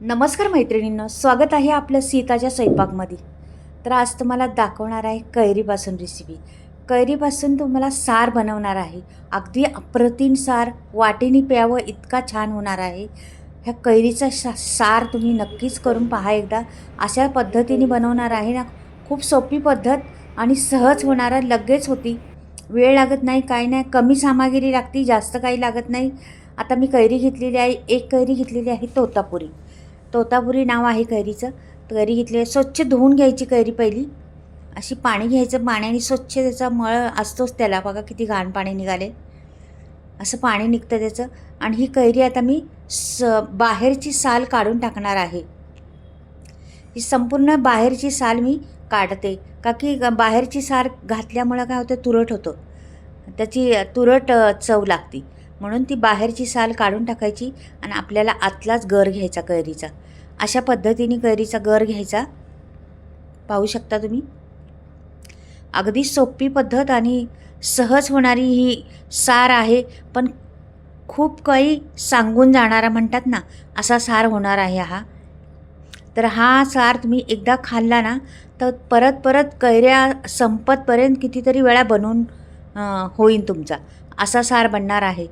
नमस्कार मैत्रिणींनो स्वागत आहे आपलं सीताच्या स्वयंपाकमध्ये. तर आज तुम्हाला दाखवणार आहे कैरीपासून रेसिपी कैरीपासून तुम्हाला सार बनवणार आहे. अगदी अप्रतिम सार वाटीने प्यावं इतका छान होणार आहे. ह्या कैरीचा सा सार तुम्ही नक्कीच करून पहा एकदा. अशा पद्धतीने बनवणार आहे ना खूप सोपी पद्धत आणि सहज होणारा लगेच होती. वेळ लागत नाही काय नाही कमी सामग्री लागती जास्त काही लागत नाही. आता मी कैरी घेतलेली आहे एक कैरी घेतलेली आहे तोतापुरी. तोतापुरी नाव आहे कैरीचं. कैरी घेतली स्वच्छ धुवून घ्यायची कैरी पहिली. अशी पाणी घ्यायचं पाण्याने स्वच्छ त्याचा मळ असतोच त्याला. बघा किती घाण पाणी निघाले. असं पाणी निघतं त्याचं. आणि ही कैरी आता मी स बाहेरची साल काढून टाकणार आहे. ही संपूर्ण बाहेरची साल मी काढते. का की ग- बाहेरची साल घातल्यामुळं काय होतं? तुरट होतं. त्याची तुरट चव लागते. म्हणून ती बाहेरची साल काढून टाकायची आणि आपल्याला आतलाच गर घ्यायचा कैरीचा. अशा पद्धतीने कैरीचा गर घ्यायचा. पाहू शकता तुम्ही? अगदी सोपी पद्धत आणि सहज होणारी ही सार आहे पण खूप काही सांगून जाणारा म्हणतात ना असा सार होणार आहे हा. तर हा सार तुम्ही एकदा खाल्ला ना तर परत परत कैऱ्या संपतपर्यंत कितीतरी वेळा बनवून होईन तुमचा. असा सार बनणार आहे.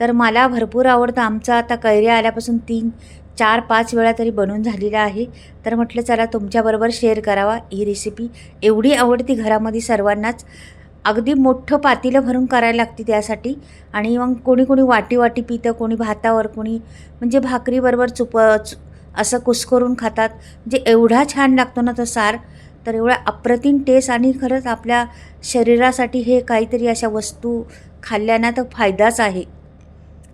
तर मला भरपूर आवडतं. आमचा आता कैऱ्या आल्यापासून तीन चार पाच वेळा तरी बनून झालेला आहे. तर म्हटलं चला तुमच्याबरोबर शेअर करावा ही रेसिपी एवढी आवडती घरामध्ये सर्वांनाच. अगदी मोठं पातीलं भरून करायला लागते त्यासाठी. आणि मग कोणी कोणी वाटी वाटी पितं कोणी भातावर कोणी म्हणजे भाकरीबरोबर चुप असं कुस्करून खातात. म्हणजे एवढा छान लागतो ना तो सार. तर एवढा अप्रतिम टेस्ट आणि खरंच आपल्या शरीरासाठी हे काहीतरी अशा वस्तू खाल्ल्यानं तर फायदाच आहे.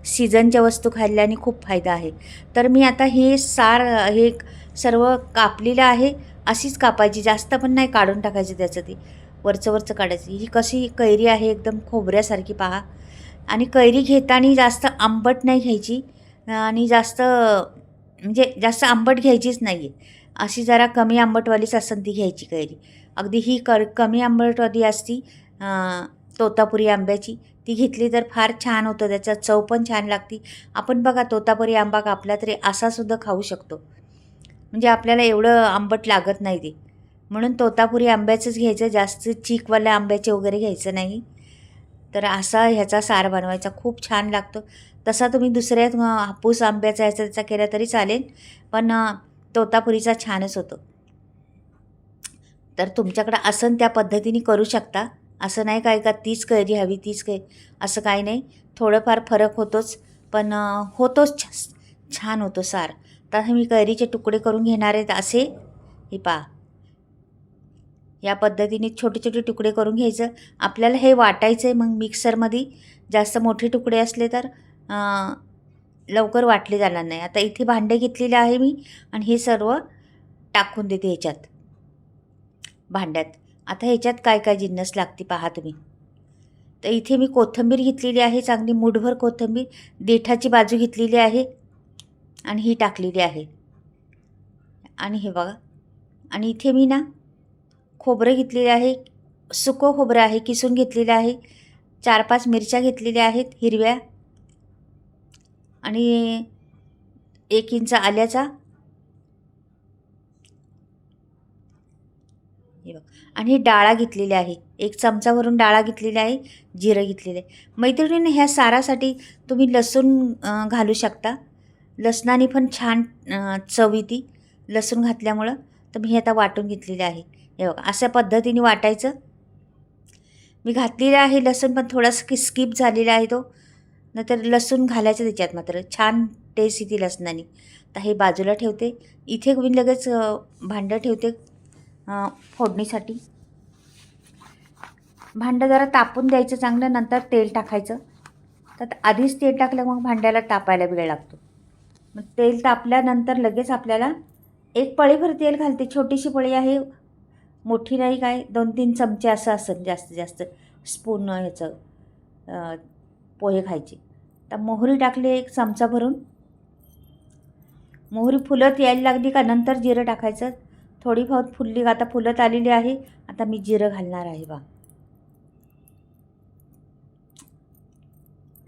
सीझनच्या वस्तू खाल्ल्याने खूप फायदा आहे. तर मी आता हे सार हे सर्व कापलेलं आहे अशीच कापायची जास्त पण नाही काढून टाकायचं त्याचं ते वरचं वरचं काढायचं. ही कशी कैरी आहे एकदम खोबऱ्यासारखी पहा. आणि कैरी घेताना जास्त आंबट नाही घ्यायची आणि जास्त म्हणजे जास्त आंबट घ्यायचीच नाही आहे अशी जरा कमी आंबटवालीच असेल ती घ्यायची कैरी. अगदी ही कर कमी आंबटवाली असती तोतापुरी आंब्याची. ती घेतली तर फार छान होतं त्याचा चव पण छान लागती. आपण बघा तोतापुरी आंबा कापला तरी असासुद्धा खाऊ शकतो. म्हणजे आपल्याला एवढं आंबट लागत नाही ते. म्हणून तोतापुरी आंब्याचंच घ्यायचं जास्त चीकवाल्या आंब्याचे वगैरे घ्यायचं नाही. तर असा ह्याचा सार बनवायचा खूप छान लागतो. तसा तुम्ही दुसऱ्या हापूस आंब्याचा ह्याचा त्याचा केला तरी चालेल पण तोतापुरीचा छानच होतो. तर तुमच्याकडं असं त्या पद्धतीने करू शकता. असं नाही काय का तीच कैरी हवी तीच कै असं काही नाही. थोडंफार फरक होतोच पण होतोच छ- छान होतो सार. तर हे मी कैरीचे तुकडे करून घेणार आहेत असे. हे पहा. या पद्धतीने छोटे छोटे तुकडे करून घ्यायचं. आपल्याला हे वाटायचं आहे मग मिक्सरमध्ये. जास्त मोठे तुकडे असले तर लवकर वाटले जाणार नाही. आता इथे भांडे घेतलेले आहे मी आणि हे सर्व टाकून देते ह्याच्यात. भांड्यात. आता ह्याच्यात काय काय जिन्नस लागते पहा तुम्ही. तर इथे मी कोथिंबीर घेतलेली आहे चांगली मुठभर कोथिंबीर देठाची बाजू घेतलेली आहे आणि ही टाकलेली आहे. आणि हे बघा. आणि इथे मी ना खोबरं घेतलेलं आहे सुकं खोबरं आहे किसून घेतलेलं आहे चार पाच मिरच्या घेतलेल्या आहेत हिरव्या. आणि एक इंच आल्याचा हे बघ. आणि ही डाळा घेतलेली आहे. एक चमचावरून डाळा घेतलेली आहे जिरं घेतलेलं आहे. मैत्रिणीने ह्या सारासाठी तुम्ही लसूण घालू शकता. लसणाने पण छान चव येते लसूण घातल्यामुळं. तर मी हे आता वाटून घेतलेले आहे. हे बघा अशा पद्धतीने वाटायचं. मी घातलेलं आहे लसूण पण थोडासा की स्किप झालेला आहे तो. नंतर लसूण घालायचं त्याच्यात मात्र. छान टेस्ट येते लसणाने. तर हे बाजूला ठेवते. इथे मी लगेच भांडं ठेवते. फोडणीसाठी. भांडं जरा तापून द्यायचं चांगलं नंतर तेल टाकायचं. तर आधीच तेल टाकलं मग भांड्याला तापायला वेळ लागतो. मग तेल तापल्यानंतर लगेच आपल्याला एक पळीभर तेल घालते. छोटीशी पळी आहे मोठी नाही काय दोन तीन चमचे असं असं जास्तीत जास्त स्पून ह्याचं पोहे खायचे. तर मोहरी टाकली एक चमचा भरून. मोहरी फुलत यायला लागली का नंतर जिरं टाकायचं. थोडी बहुत फुलली का आता फुलत आलेली आहे. आता मी जिरं घालणार आहे बा.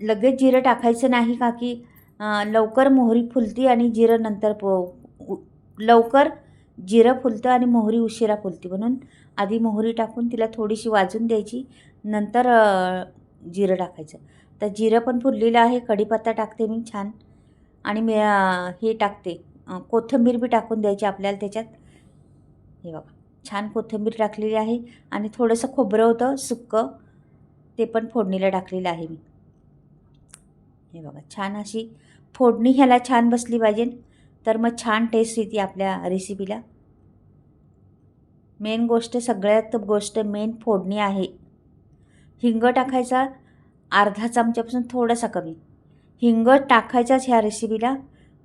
लगेच जिरं टाकायचं नाही का की लवकर मोहरी फुलती आणि जिरं नंतर प उ- लवकर जिरं फुलतं आणि मोहरी उशिरा फुलती. म्हणून आधी मोहरी टाकून तिला थोडीशी वाजून द्यायची. नंतर जिरं टाकायचं. तर जिरं पण फुललेलं आहे कढीपत्ता टाकते मी छान. आणि मी हे टाकते. कोथिंबीर बी टाकून द्यायची आपल्याला त्याच्यात. हे बघा. छान कोथिंबीर टाकलेली आहे आणि थोडंसं खोबरं होतं सुक्कं. ते पण फोडणीला टाकलेलं आहे मी. हे बघा छान अशी फोडणी ह्याला छान बसली पाहिजे. तर मग छान टेस्ट येते आपल्या रेसिपीला मेन गोष्ट सगळ्यात गोष्ट मेन फोडणी आहे. हिंग टाकायचा अर्धा चमच्यापासून थोडासा कमी. हिंग टाकायचाच ह्या रेसिपीला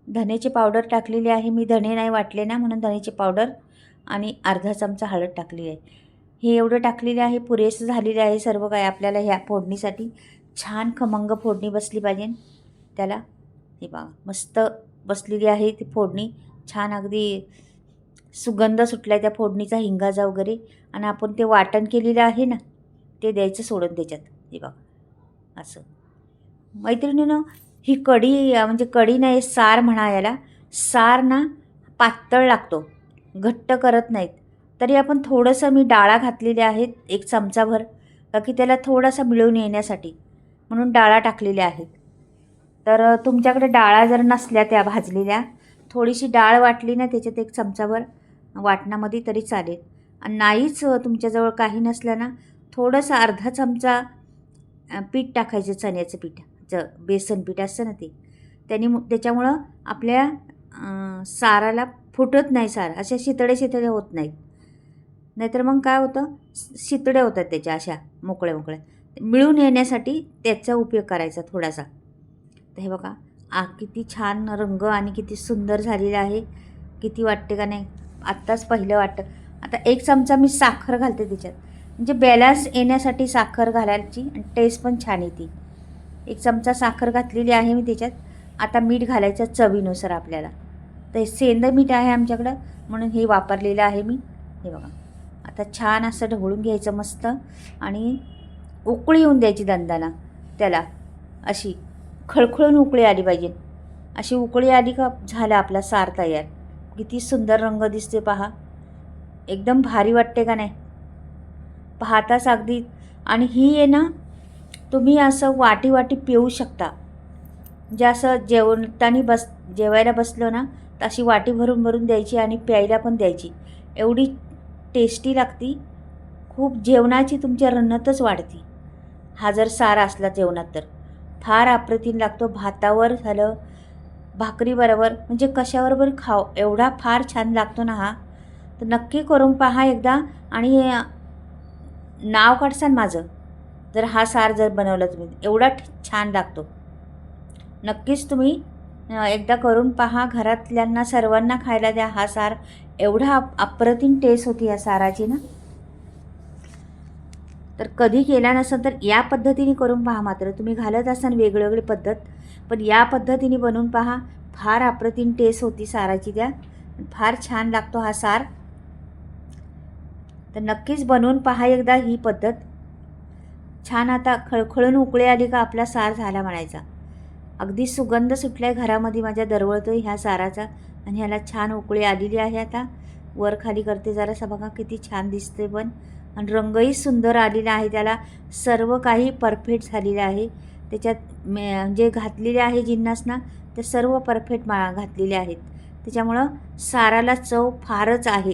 धनेची पावडर टाकलेली आहे मी धणे नाही वाटले ना म्हणून धनेची पावडर आणि अर्धा चमचा हळद टाकलेली आहे. हे एवढं टाकलेलं आहे पुरेसं झालेलं आहे सर्व काय आपल्याला ह्या फोडणीसाठी. छान खमंग फोडणी बसली पाहिजे. त्याला हे बघा मस्त बसलेली आहे ती फोडणी. छान अगदी सुगंध सुटला आहे त्या फोडणीचा हिंगाजा वगैरे. आणि आपण ते वाटण केलेलं आहे ना ते द्यायचं सोडून त्याच्यात. हे बघा असं. मैत्रिणीनं ही कढी म्हणजे कढी नाही सार म्हणा याला. सार ना पातळ लागतो. घट्ट करत नाहीत. तरी आपण थोडंसं मी डाळा घातलेल्या आहेत एक चमचाभर का की त्याला थोडासा मिळून येण्यासाठी म्हणून डाळा टाकलेल्या आहेत. तर तुमच्याकडे डाळा जर नसल्या त्या भाजलेल्या थोडीशी डाळ वाटली ना त्याच्यात एक चमचाभर वाटणामध्ये तरी चालेल. आणि नाहीच तुमच्याजवळ काही नसलं ना थोडंसं अर्धा चमचा पीठ टाकायचं चण्याचं पीठ ज बेसन पीठ असतं ना ते. त्याने मु- त्याच्यामुळं आपल्या साराला फुटत नाही सार. अशा शितळे शितळे होत नाहीत. नाहीतर मग काय होतं? स- शितळे होतात त्याच्या अशा मोकळ्या मोकळ्या. मिळून येण्यासाठी त्याचा उपयोग करायचा थोडासा. तर हे बघा आ किती छान रंग आणि किती सुंदर झालेला आहे. किती वाटते का नाही? आत्ताच पहिलं वाटतं. आता एक चमचा मी साखर घालते त्याच्यात. म्हणजे बॅलन्स येण्यासाठी साखर घालायची आणि टेस्ट पण छान येते. एक चमचा साखर घातलेली आहे मी त्याच्यात. आता मीठ घालायचं चवीनुसार आपल्याला. तर हे सेंद मीठ आहे आमच्याकडं म्हणून हे वापरलेलं आहे मी. हे बघा. आता छान असं ढवळून घ्यायचं मस्त. आणि उकळी येऊन द्यायची दंदाला. त्याला अशी खळखळून उकळी आली पाहिजे. अशी उकळी आली का झाला आपला सार तयार. किती सुंदर रंग दिसते पहा. एकदम भारी वाटते का नाही? पाहताच अगदी. आणि ही आहे ना तुम्ही असं वाटी वाटी पिऊ शकता. म्हणजे असं जेवताना बस जेवायला बसलो ना अशी वाटी भरून भरून द्यायची आणि प्यायला पण द्यायची. एवढी टेस्टी लागती. खूप जेवणाची तुमच्या रन्नतच वाढती. हा जर सार असला जेवणात तर. फार अप्रतिम लागतो. भातावर झालं भाकरीबरोबर म्हणजे कशाबरोबर खाव एवढा फार छान लागतो ना हा. तर नक्की करून पहा एकदा. आणि नाव काढसान माझं. जर हा सार जर बनवला तुम्ही एवढा ठ- छान लागतो. नक्कीच तुम्ही एकदा करून पहा घरातल्यांना सर्वांना खायला द्या. हा सार एवढा अप- अप्रतिम टेस्ट होती या साराची ना. तर कधी केला नसेल तर या पद्धतीने करून पहा मात्र. तुम्ही घालत असाल वेगवेगळी पद्धत पण या पद्धतीने बनवून पहा. फार अप्रतिम टेस्ट होती साराची त्या. फार छान लागतो हा सार. तर नक्कीच बनवून पहा एकदा ही पद्धत. छान आता खळखळून उकळे आली का आपला सार झाला म्हणायचा. अगदी सुगंध सुटलाय घरामध्ये माझ्या दरवळतोय ह्या साराचा आणि ह्याला छान उकळी आलेली आहे आता. वर खाली करते जरासा बघा किती छान दिसते पण. आणि रंगही सुंदर आलेला आहे त्याला सर्व काही परफेक्ट झालेलं आहे. त्याच्यात मे जे घातलेले आहे जिन्नासना ते सर्व परफेक्ट मा घातलेले आहेत. त्याच्यामुळं साराला चव फारच आहे.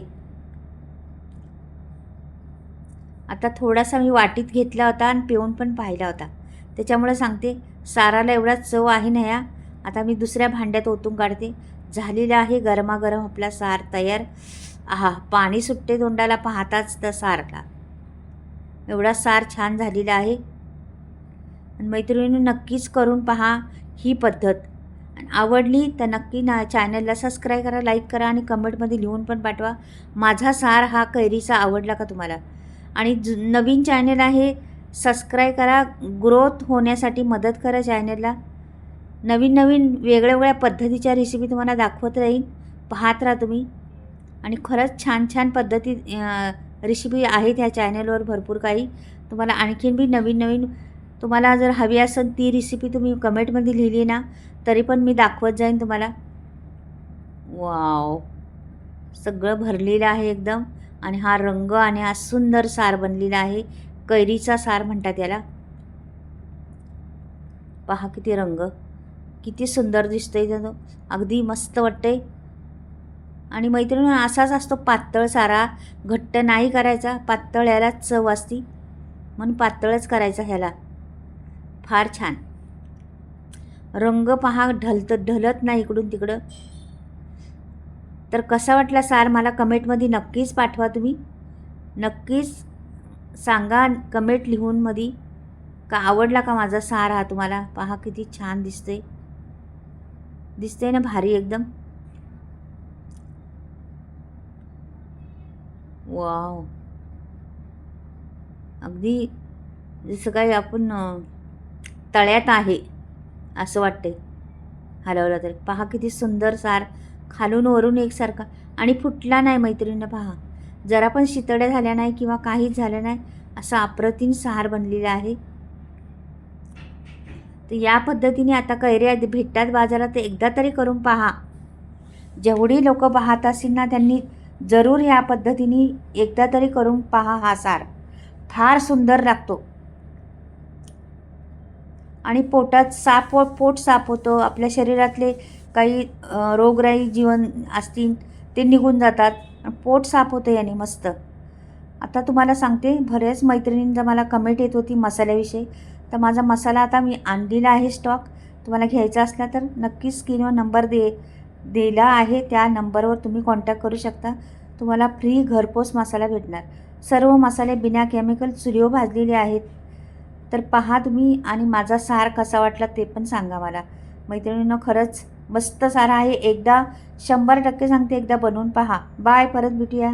आता थोडासा मी वाटीत घेतला होता आणि पिऊन पण पाहिला होता. त्याच्यामुळं सांगते साराला एवढा चव आहे ना या. आता मी दुसऱ्या भांड्यात ओतून काढते. झालेला आहे गरमागरम आपला सार तयार. आहा पाणी सुटते तोंडाला पाहताच त्या सारला. एवढा सार छान झालेला आहे. आणि मैत्रिणी नक्कीच करून पहा ही पद्धत. आणि आवडली तर नक्की ना चॅनलला सबस्क्राईब करा लाईक करा आणि कमेंटमध्ये लिहून पण पाठवा. माझा सार हा कैरीचा आवडला का तुम्हाला? आणि नवीन चॅनल आहे सबस्क्राईब करा. ग्रोथ होण्यासाठी मदत करा चॅनलला नवीन नवीन वेगळ्या वेगळ्या पद्धतीच्या रेसिपी तुम्हाला दाखवत राहीन. पाहत राहा तुम्ही. आणि खरंच छान छान पद्धती रेसिपी आहेत ह्या चॅनलवर भरपूर काही. तुम्हाला आणखीन बी नवीन नवीन तुम्हाला जर हवी असेल ती रेसिपी तुम्ही कमेंटमध्ये लिहिली ना तरी पण मी दाखवत जाईन तुम्हाला. वाव सगळं भरलेलं आहे एकदम. आणि हा रंग आणि हा सुंदर सार बनलेला आहे. कैरीचा सार म्हणतात याला. पहा किती रंग किती सुंदर दिसतोय त्यानं अगदी मस्त वाटतंय. आणि मैत्रिणी असाच असतो पातळ सारा. घट्ट नाही करायचा पातळ यालाच चव असती. म्हणून पातळच करायचा ह्याला. फार छान. रंग पहा ढलत ढलत नाही इकडून तिकडं. तर कसा वाटला सार? मला कमेंटमध्ये नक्कीच पाठवा तुम्ही. नक्कीच सांगा कमेंट लिहून मध्ये का आवडला का माझा सार हा तुम्हाला? पहा किती छान दिसते. दिसते ना भारी एकदम. वाव. अगदी जसं काही आपण तळ्यात आहे असं वाटते हलवलं तर. पहा किती सुंदर सार. खालून वरून एकसारखा. आणि फुटला नाही मैत्रिणीनं पहा. जरा पण शितड्या झाल्या नाही किंवा काहीच झालं नाही असं अप्रतिम सार बनलेला आहे. तर या पद्धतीने आता कैऱ्या भेटतात बाजारात तर एकदा तरी करून पहा. जेवढी लोक पाहत असतील ना त्यांनी जरूर या पद्धतीने एकदा तरी करून पहा हा सार. फार सुंदर लागतो. आणि पोटात साप व पोट साफ होतं. आपल्या शरीरातले काही रोगराई जीवन असतील ते निघून जातात. पोट साफ होतं याने मस्त. आता तुम्हाला सांगते बऱ्याच मैत्रिणींचा मला कमेंट येत होती मसाल्याविषयी. तर माझा मसाला आता मी आणलेला आहे स्टॉक तुम्हाला घ्यायचा असला तर नक्कीच स्क्रीनवर नंबर दे दिला आहे. त्या नंबरवर तुम्ही कॉन्टॅक्ट करू शकता. तुम्हाला फ्री घरपोच मसाला भेटणार. सर्व मसाले बिना केमिकल चुलीवर भाजलेले आहेत. तर पहा तुम्ही आणि माझा सार कसा वाटला ते पण सांगा मला. मैत्रिणींना खरंच मस्त सारा आहे. एकदा शंभर टक्के सांगते एकदा बनवून पहा. बाय परत भेटूया.